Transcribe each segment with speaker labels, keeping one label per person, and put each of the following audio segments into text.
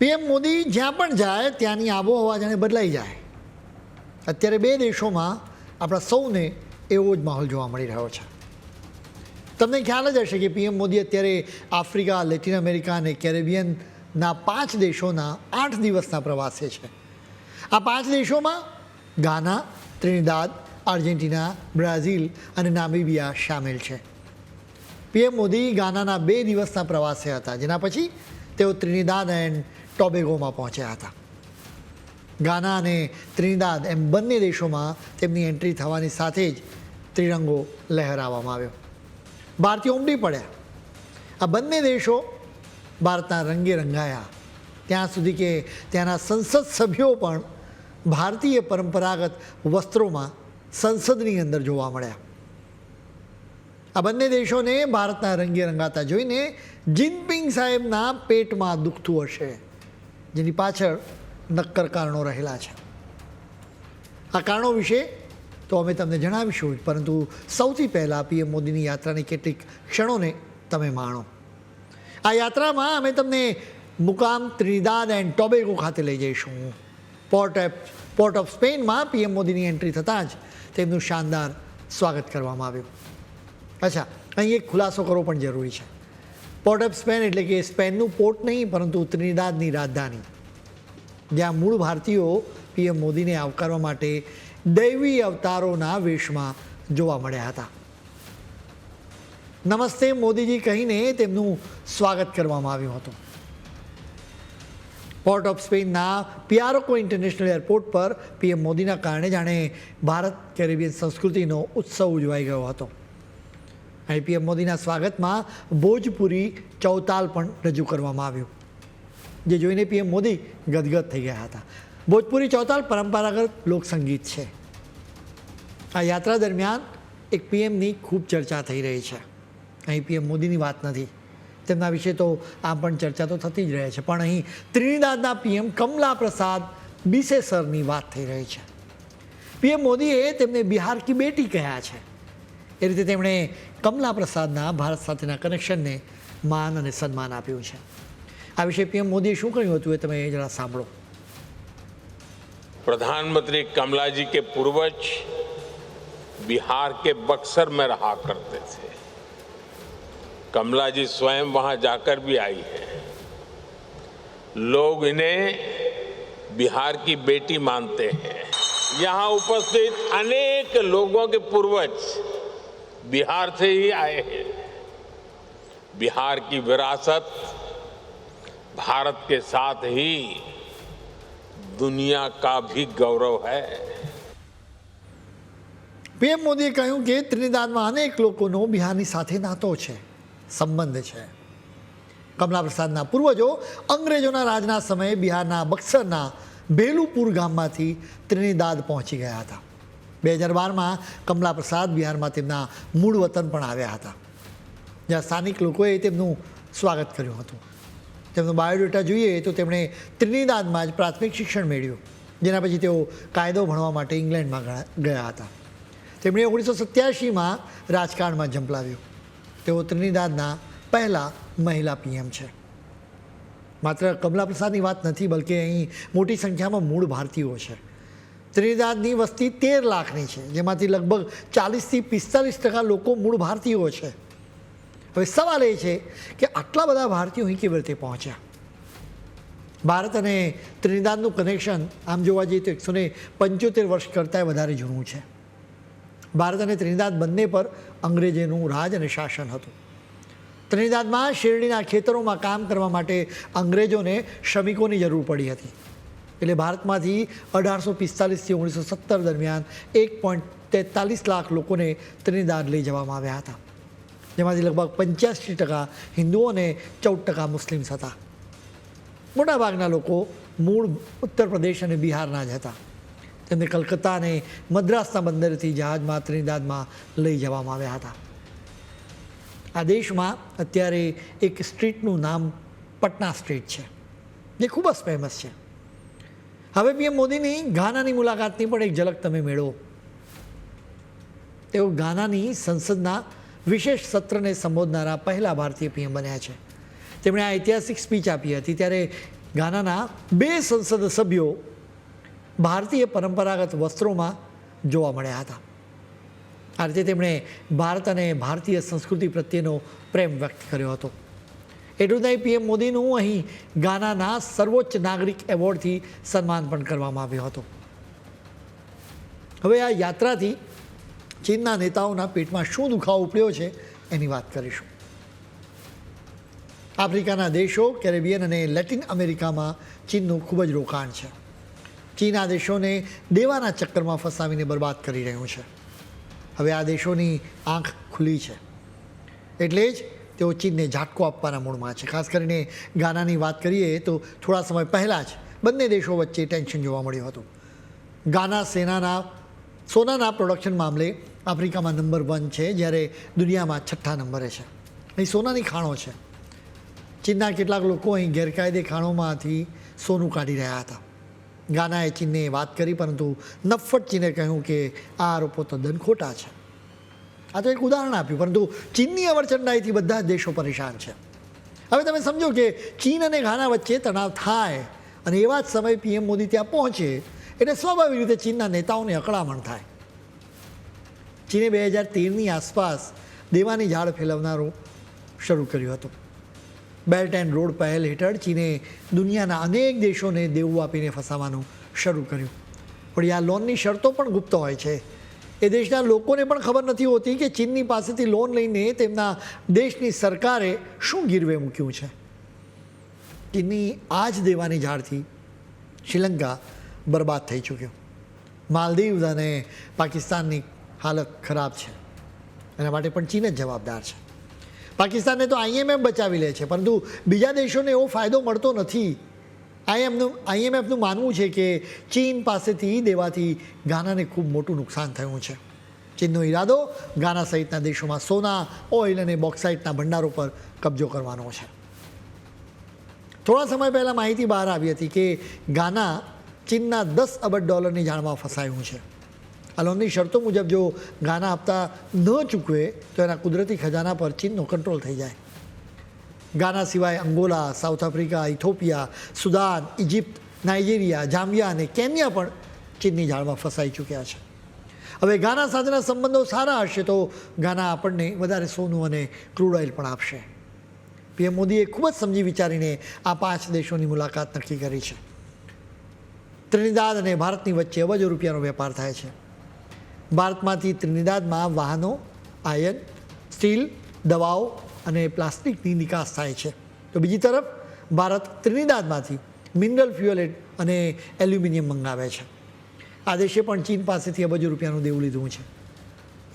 Speaker 1: PM Modi જ્યાં પણ જાય, ત્યાંની આબોહવા જાણે બદલાઈ જાય. અત્યારે બે દેશોમાં આપણા સૌને એવો જ માહોલ જોવા મળી રહ્યો છે. તમને ખ્યાલ જ હશે કે પીએમ મોદી અત્યારે આફ્રિકા, લેટિન અમેરિકા અને કેરેબિયનના પાંચ દેશોના આઠ દિવસના પ્રવાસે છે. આ પાંચ દેશોમાં ગાના, ત્રિનિદાદ, આર્જેન્ટિના, બ્રાઝિલ અને નામિબિયા સામેલ છે. પીએમ મોદી ગાનાના બે દિવસના પ્રવાસે હતા. જેના પછી તેઓ ત્રિનિદાદ એન્ડ ટોબેગોમાં પહોંચ્યા હતા. ગાના અને ત્રિનિદાદ એમ બંને દેશોમાં તેમની એન્ટ્રી થવાની સાથે જ ત્રિરંગો લહેરાવવામાં આવ્યો. ભારતીય ઉમટી પડ્યા. આ બંને દેશો ભારતના રંગે રંગાયા. ત્યાં સુધી કે ત્યાંના સંસદ સભ્યો પણ ભારતીય પરંપરાગત વસ્ત્રોમાં સંસદની અંદર જોવા મળ્યા. આ બંને દેશોને ભારતના રંગે રંગાતા જોઈને જિનપિંગ સાહેબના પેટમાં દુખતું હશે. જેની પાછળ નક્કર કારણો રહેલા છે. આ કારણો વિશે તો અમે તમને જણાવીશું પરંતુ સૌથી પહેલાં પીએમ મોદીની યાત્રાની કેટલીક ક્ષણોને તમે માણો. આ યાત્રામાં અમે તમને મુકામ ત્રિનિદાદ એન્ડ ટોબેગો ખાતે લઈ જઈશું. પોર્ટ એફ પોર્ટ ઓફ સ્પેનમાં પીએમ મોદીની એન્ટ્રી થતાં જ તેમનું શાનદાર સ્વાગત કરવામાં આવ્યું. અચ્છા, અહીં એક ખુલાસો કરવો પણ જરૂરી છે. પોર્ટ ઓફ સ્પેન એટલે કે સ્પેનનું પોર્ટ નહીં, પરંતુ ત્રિનિદાદની રાજધાની. જ્યાં મૂળ ભારતીયો પીએમ મોદીને આવકારવા માટે દૈવી અવતારોના વેશમાં જોવા મળ્યા હતા. નમસ્તે મોદીજી કહીને તેમનું સ્વાગત કરવામાં આવ્યું હતું. પોર્ટ ઓફ સ્પેનના પિયારોકો ઇન્ટરનેશનલ એરપોર્ટ પર પીએમ મોદીના કારણે જાણે ભારત કેરેબિયન સંસ્કૃતિનો ઉત્સવ ઉજવાઈ ગયો હતો. પીએમ મોદીના સ્વાગતમાં ભોજપુરી ચૌતાલ પણ રજૂ કરવામાં આવ્યું, જે જોઈને પીએમ મોદી ગદગદ થઈ ગયા હતા. ભોજપુરી ચૌતાલ પરંપરાગત લોકસંગીત છે. આ યાત્રા દરમિયાન એક પીએમની ખૂબ ચર્ચા થઈ રહી છે. અહીં પીએમ મોદીની વાત નથી. તેમના વિશે તો આમ પણ ચર્ચા તો થતી જ રહે છે, પણ અહીં ત્રિનિદાદના પીએમ કમલા પ્રસાદ બિસેસરની વાત થઈ રહી છે. પીએમ મોદીએ તેમને બિહાર કી બેટી કહ્યા છે. એ રીતે તેમણે કમલા પ્રસાદના ભારત સાથેના કનેક્શનને માન અને સન્માન આપ્યું છે આ વિશે પીએમ મોદીએ શું કહ્યું હતું એ તમે જરા સાંભળો
Speaker 2: प्रधानमंत्री कमला जी के पूर्वज बिहार के बक्सर में रहा करते थे कमला जी स्वयं वहां जाकर भी आई है लोग इन्हें बिहार की बेटी मानते हैं यहां उपस्थित अनेक लोगों के पूर्वज बिहार से ही आए हैं बिहार की विरासत भारत के साथ ही दुनिया का भी गौरव है
Speaker 1: પીએમ મોદીએ કહ્યું કે ત્રિનિદાદમાં અનેક લોકોનો બિહારની સાથે નાતો છે સંબંધ છે કમલા પ્રસાદના પૂર્વજો અંગ્રેજોના રાજના સમયે બિહારના બક્સરના બેલુપુર ગામમાંથી ત્રિનિદાદ પહોંચી ગયા હતા બે હજાર બારમાં કમલા પ્રસાદ બિહારમાં તેમના મૂળ વતન પણ આવ્યા હતા. જ્યાં સ્થાનિક લોકોએ તેમનું સ્વાગત કર્યું હતું. તેમનો બાયોડેટા જોઈએ તો તેમણે ત્રિનિદાદમાં જ પ્રાથમિક શિક્ષણ મેળવ્યું, જેના પછી તેઓ કાયદો ભણવા માટે ઇંગ્લેન્ડમાં ગયા- હતા. તેમણે ઓગણીસો સત્યાસીમાં રાજકારણમાં ઝંપલાવ્યું તેઓ ત્રિનિદાદના પહેલા મહિલા પીએમ છે. માત્ર કમલા પ્રસાદની વાત નથી, બલકે અહીં મોટી સંખ્યામાં મૂળ ભારતીયો છે. ત્રિનિદાદની વસ્તી તેર લાખની છે, જેમાંથી લગભગ ચાલીસથી પિસ્તાલીસ ટકા લોકો મૂળ ભારતીયો છે. હવે સવાલ એ છે કે આટલા બધા ભારતીયો અહીં કેવી રીતે પહોંચ્યા? ભારત અને ત્રિનિદાદનું કનેક્શન આમ જોવા જઈએ તો એકસો ને પંચોતેર વર્ષ કરતાંય વધારે જૂનું છે. ભારત અને ત્રિનિદાદ બંને પર અંગ્રેજોનું રાજ અને શાસન હતું. ત્રિનિદાદમાં શેરડીના ખેતરોમાં કામ કરવા માટે અંગ્રેજોને શ્રમિકોની જરૂર પડી હતી. એટલે ભારતમાંથી અઢારસો પિસ્તાલીસથી ઓગણીસો સત્તર દરમિયાન એક પોઈન્ટ તેતાલીસ લાખ લોકોને ત્રિનિદાદ લઈ જવામાં આવ્યા હતા. જેમાંથી લગભગ પંચ્યાસી ટકા હિન્દુઓ અને ચૌદ ટકા મુસ્લિમ્સ હતા. મોટાભાગના લોકો મૂળ ઉત્તર પ્રદેશ અને બિહારના જ હતા. તેમને કલકત્તા અને મદ્રાસના બંદરથી જહાજમાં ત્રિનિદાદમાં લઈ જવામાં આવ્યા હતા. આ દેશમાં અત્યારે એક સ્ટ્રીટનું નામ પટના સ્ટ્રીટ છે. જે ખૂબ જ ફેમસ છે. હવે પીએમ મોદીની ઘાનાની મુલાકાતની પણ એક ઝલક તમે મેળવો. તેઓ ગાનાની સંસદના વિશેષ સત્રને સંબોધનારા પહેલા ભારતીય પીએમ બન્યા છે. તેમણે આ ઐતિહાસિક સ્પીચ આપી હતી ત્યારે ગાનાના બે સંસદ સભ્યો ભારતીય પરંપરાગત વસ્ત્રોમાં જોવા મળ્યા હતા. આ રીતે તેમણે ભારત અને ભારતીય સંસ્કૃતિ પ્રત્યેનો પ્રેમ વ્યક્ત કર્યો હતો. એટલું નહીં, પીએમ મોદીનું અહીં ગાનાના સર્વોચ્ચ નાગરિક એવોર્ડથી સન્માન પણ કરવામાં આવ્યું હતું. હવે આ યાત્રાથી ચીનના નેતાઓના પેટમાં શું દુખાવો ઉપડ્યો છે એની વાત કરીશું. આફ્રિકાના દેશો, કેરેબિયન અને લેટિન અમેરિકામાં ચીનનું ખૂબ જ રોકાણ છે. ચીન આ દેશોને દેવાના ચક્કરમાં ફસાવીને બરબાદ કરી રહ્યું છે. હવે આ દેશોની આંખ ખુલી છે. એટલે જ તેઓ ચીનને ઝાટકો આપવાના મૂડમાં છે. ખાસ કરીને ગાનાની વાત કરીએ તો થોડા સમય પહેલાં જ બંને દેશો વચ્ચે ટેન્શન જોવા મળ્યું હતું. ગાના સેનાના, સોનાના પ્રોડક્શન મામલે આફ્રિકામાં નંબર વન છે, જ્યારે દુનિયામાં છઠ્ઠા નંબરે છે. અહીં સોનાની ખાણો છે. ચીનના કેટલાક લોકો અહીં ગેરકાયદે ખાણોમાંથી સોનું કાઢી રહ્યા હતા. ગાનાએ ચીનને વાત કરી, પરંતુ નફ્ફટ ચીને કહ્યું કે આ આરોપો તદ્દન ખોટા છે. આ તો એક ઉદાહરણ આપ્યું, પરંતુ ચીનની અવરચંડાઈથી બધા જ દેશો પરેશાન છે. હવે તમે સમજો કે ચીન અને ઘાના વચ્ચે તણાવ થાય અને એવા જ સમયે પીએમ મોદી ત્યાં પહોંચે, એટલે સ્વાભાવિક રીતે ચીનના નેતાઓને અકળામણ થાય. ચીને બે હજાર તેરની આસપાસ દેવાની ઝાડ ફેલાવનારું શરૂ કર્યું હતું. બેલ્ટ એન્ડ રોડ પહેલ હેઠળ ચીને દુનિયાના અનેક દેશોને દેવું આપીને ફસાવાનું શરૂ કર્યું. પણ આ લોનની શરતો પણ ગુપ્ત હોય છે. એ દેશના લોકોને પણ ખબર નથી હોતી કે ચીનની પાસેથી લોન લઈને તેમના દેશની સરકારે શું ગીરવે મૂક્યું છે. ચીનની આ જ દેવાની ઝાડથી શ્રીલંકા બરબાદ થઈ ચૂક્યો. માલદીવ્સ અને પાકિસ્તાનની હાલત ખરાબ છે. એના માટે પણ ચીન જ જવાબદાર છે. પાકિસ્તાનને તો આઈએમએફ બચાવી લે છે, પરંતુ બીજા દેશોને એવો ફાયદો મળતો નથી આઈએમનું, આઈએમએફનું માનવું છે કે ચીન પાસેથી દેવાથી ગાનાને ખૂબ મોટું નુકસાન થયું છે. ચીનનો ઈરાદો ગાના સહિતના દેશોમાં સોના, ઓઇલ અને બોક્સાઇટના ભંડારો પર કબજો કરવાનો છે. થોડા સમય પહેલાં માહિતી બહાર આવી હતી કે ગાના ચીનના દસ અબજ ડોલરની જાણમાં ફસાયું છે. આ લોનની શરતો મુજબ જો ગાના આપતા ન ચૂકવે તો એના કુદરતી ખજાના પર ચીનનો કંટ્રોલ થઈ જાય. ગાના સિવાય Angola, South Africa, Ethiopia, Sudan Egypt Nigeria Zambia અને કેન્યા પણ ચીનની જાળમાં ફસાઈ ચૂક્યા છે. હવે ગાના સાથેના સંબંધો સારા હશે તો ગાના આપણને વધારે સોનું અને ક્રૂડ ઓઇલ પણ આપશે. પીએમ મોદીએ ખૂબ જ સમજી વિચારીને આ પાંચ દેશોની મુલાકાત નક્કી કરી છે. ત્રિનિદાદ અને ભારતની વચ્ચે અબજો રૂપિયાનો વેપાર થાય છે. ભારતમાંથી ત્રિનિદાદમાં વાહનો, આયન, સ્ટીલ, દવાઓ અને પ્લાસ્ટિકની નિકાસ થાય છે. તો બીજી તરફ, ભારત ત્રિનિદાદમાંથી મિનરલ ફ્યુઅલ અને એલ્યુમિનિયમ મંગાવે છે. આ દેશે પણ ચીન પાસેથી અબજો રૂપિયાનું દેવું લીધું છે.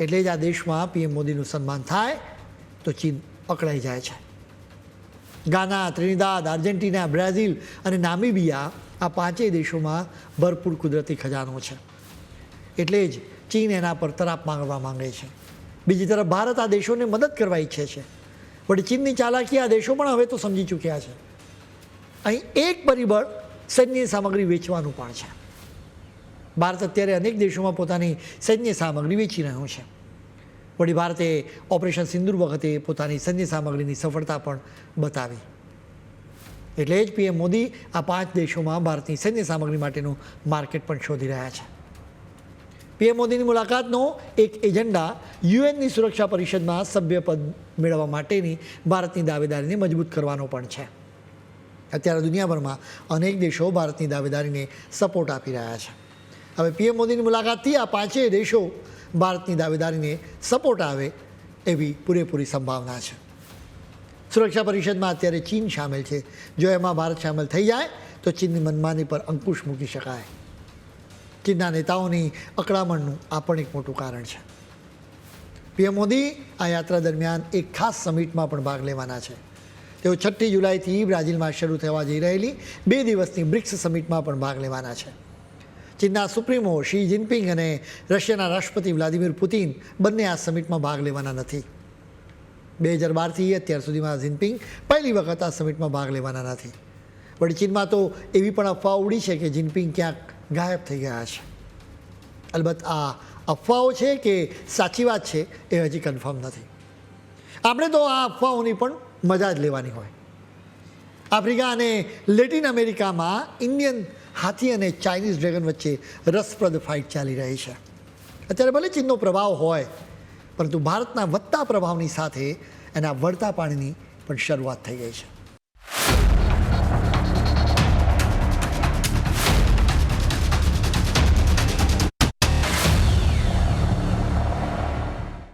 Speaker 1: એટલે જ આ દેશમાં પીએમ મોદીનું સન્માન થાય, તો ચીન પકડાઈ જાય છે. ગાના, ત્રિનિદાદ, આર્જેન્ટિના, બ્રાઝિલ અને નામિબિયા આ પાંચેય દેશોમાં ભરપૂર કુદરતી ખજાનો છે. એટલે જ ચીન એના પર તરાપ માંગવા માંગે છે. બીજી તરફ, ભારત આ દેશોને મદદ કરવા ઈચ્છે છે. પણ ચીનની ચાલાકી આ દેશો પણ હવે તો સમજી ચૂક્યા છે. અહીં એક પરિબળ સૈન્ય સામગ્રી વેચવાનું પણ છે. ભારત અત્યારે અનેક દેશોમાં પોતાની સૈન્ય સામગ્રી વેચી રહ્યું છે. વળી ભારતે ઓપરેશન સિંદૂર વખતે પોતાની સૈન્ય સામગ્રીની સફળતા પણ બતાવી. એટલે જ પીએમ મોદી આ પાંચ દેશોમાં ભારતની સૈન્ય સામગ્રી માટેનું માર્કેટ પણ શોધી રહ્યા છે. પીએમ મોદીની મુલાકાતનો એક એજન્ડા યુએનની સુરક્ષા પરિષદમાં સભ્યપદ મેળવવા માટેની ભારતની દાવેદારીને મજબૂત કરવાનો પણ છે. અત્યારે દુનિયાભરમાં અનેક દેશો ભારતની દાવેદારીને સપોર્ટ આપી રહ્યા છે. હવે પીએમ મોદીની મુલાકાતથી આ પાંચેય દેશો ભારતની દાવેદારીને સપોર્ટ આવે એવી પૂરેપૂરી સંભાવના છે. સુરક્ષા પરિષદમાં અત્યારે ચીન સામેલ છે. જો એમાં ભારત સામેલ થઈ જાય, તો ચીનની મનમાની પર અંકુશ મૂકી શકાય. ચીનના નેતાઓની અકળામણનું આ પણ એક મોટું કારણ છે. પીએમ મોદી આ યાત્રા દરમિયાન એક ખાસ સમિટમાં પણ ભાગ લેવાના છે. તેઓ છઠ્ઠી જુલાઈથી બ્રાઝિલમાં શરૂ થવા જઈ રહેલી બે દિવસની બ્રિક્સ સમિટમાં પણ ભાગ લેવાના છે. ચીનના સુપ્રીમો શી જિનપિંગ અને રશિયાના રાષ્ટ્રપતિ વ્લાદિમીર પુતિન બંને આ સમિટમાં ભાગ લેવાના નથી. બે હજાર બારથી અત્યાર સુધીમાં જિનપિંગ પહેલી વખત આ સમિટમાં ભાગ લેવાના નથી. વળી ચીનમાં તો એવી પણ અફવા ઉડી છે કે જિનપિંગ ક્યાંક ગાયબ થઈ ગયા છે. અલબત્ત આ અફવાઓ છે કે સાચી વાત છે એ હજી કન્ફર્મ નથી. આપણે તો આ અફવાઓની પણ મજા જ લેવાની હોય. આફ્રિકા અને લેટિન અમેરિકામાં ઇન્ડિયન હાથી અને ચાઇનીઝ ડ્રેગન વચ્ચે રસપ્રદ ફાઇટ ચાલી રહી છે. અત્યારે ભલે ચીનનો પ્રભાવ હોય, પરંતુ ભારતના વધતા પ્રભાવની સાથે એના વળતા પાણીની પણ શરૂઆત થઈ ગઈ છે.